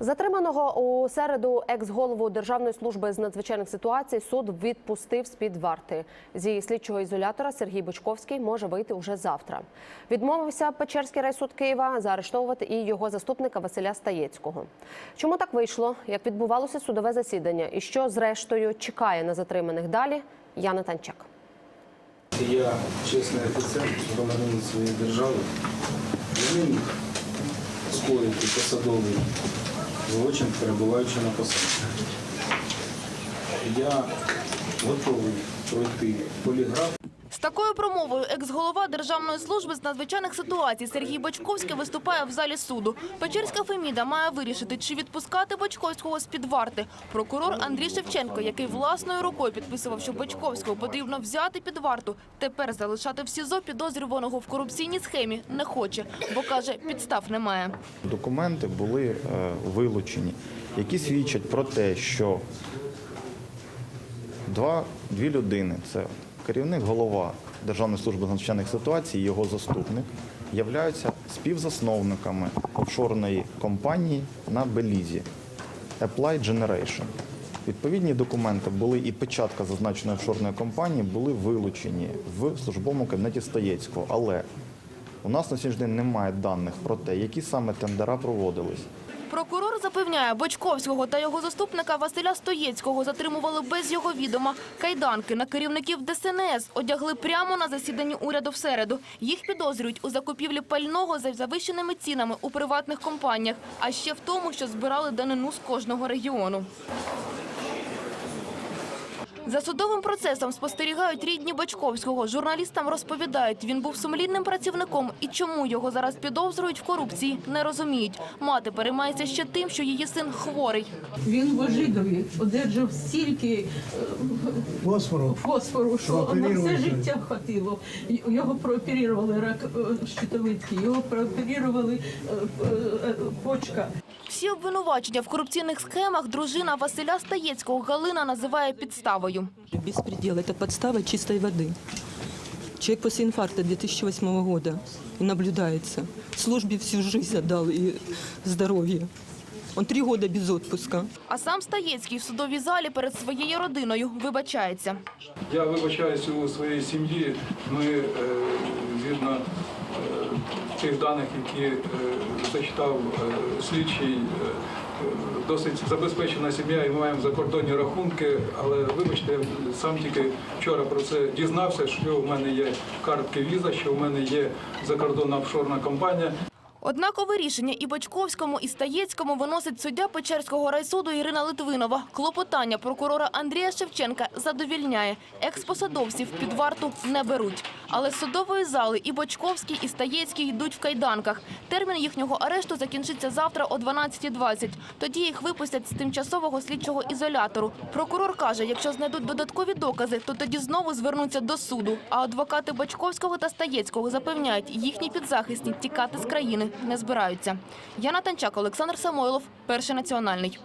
Затриманого у середу екс-голову Державної служби з надзвичайних ситуацій суд відпустив з-під варти. Зі слідчого ізолятора Сергій Бочковський може вийти уже завтра. Відмовився Печерський райсуд Києва заарештовувати і його заступника Василя Стаєцького. Чому так вийшло? Як відбувалося судове засідання? І що зрештою чекає на затриманих далі? Яна Танчак. Я чесний офіцер, громадянин своєї держави. Я не посадовий злочин, перебуваючи на посаді. Я готовий пройти поліграф. З такою промовою екс-голова Державної служби з надзвичайних ситуацій Сергій Бочковський виступає в залі суду. Печерська Феміда має вирішити, чи відпускати Бочковського з-під варти. Прокурор Андрій Шевченко, який власною рукою підписував, що Бочковського потрібно взяти під варту, тепер залишати в СІЗО підозрюваного в корупційній схемі не хоче, бо каже, підстав немає. Документи були е, вилучені, які свідчать про те, що два, дві людини це керівник голова Державної служби надзвичайних ситуацій і його заступник, являються співзасновниками офшорної компанії на Белізі Apply Generation. Відповідні документи були і печатка зазначеної офшорної компанії були вилучені в службовому кабінеті Стаєцького. Але у нас на сьогоднішній день немає даних про те, які саме тендера проводились. Прокурор запевняє, Бочковського та його заступника Василя Стоєцького затримували без його відома. Кайданки на керівників ДСНС одягли прямо на засіданні уряду в середу. Їх підозрюють у закупівлі пального за завищеними цінами у приватних компаніях, а ще в тому, що збирали данину з кожного регіону. За судовим процесом спостерігають рідні Бочковського. Журналістам розповідають, він був сумлінним працівником і чому його зараз підозрюють в корупції, не розуміють. Мати переймається ще тим, що її син хворий. Він в Ожидові одержав стільки е, Фосфору. фосфору, що на все життя хватило. Його прооперували рак е, щитовидки, його прооперували е, почка. Всі обвинувачення в корупційних схемах дружина Василя Стаєцького Галина називає підставою. Беспредел – это подстава чистой воды. Человек после инфаркта 2008 года наблюдается. Службе всю жизнь отдал и здоровье. Он три года без отпуска. А сам Стаєцький в судовій залі перед своєю родиною вибачається. Я вибачаюся у своїй сім'ї. Ми е, тих даних, які е, зачитав е, слідчий, е, досить забезпечена сім'я і ми маємо закордонні рахунки. Але вибачте, сам тільки вчора про це дізнався, що в мене є картки віза, що в мене є закордонна офшорна компанія. Однакове рішення і Бочковському, і Стаєцькому виносить суддя Печерського райсуду Ірина Литвинова. Клопотання прокурора Андрія Шевченка задовільняє. Експосадовців під варту не беруть. Але з судової зали і Бочковський, і Стаєцький йдуть в кайданках. Термін їхнього арешту закінчиться завтра о 12.20. Тоді їх випустять з тимчасового слідчого ізолятору. Прокурор каже, якщо знайдуть додаткові докази, то тоді знову звернуться до суду. А адвокати Бочковського та Стаєцького запевняють, їхні підзахисні тікати з країни не збираються. Яна Танчак, Олександр Самойлов, перший національний.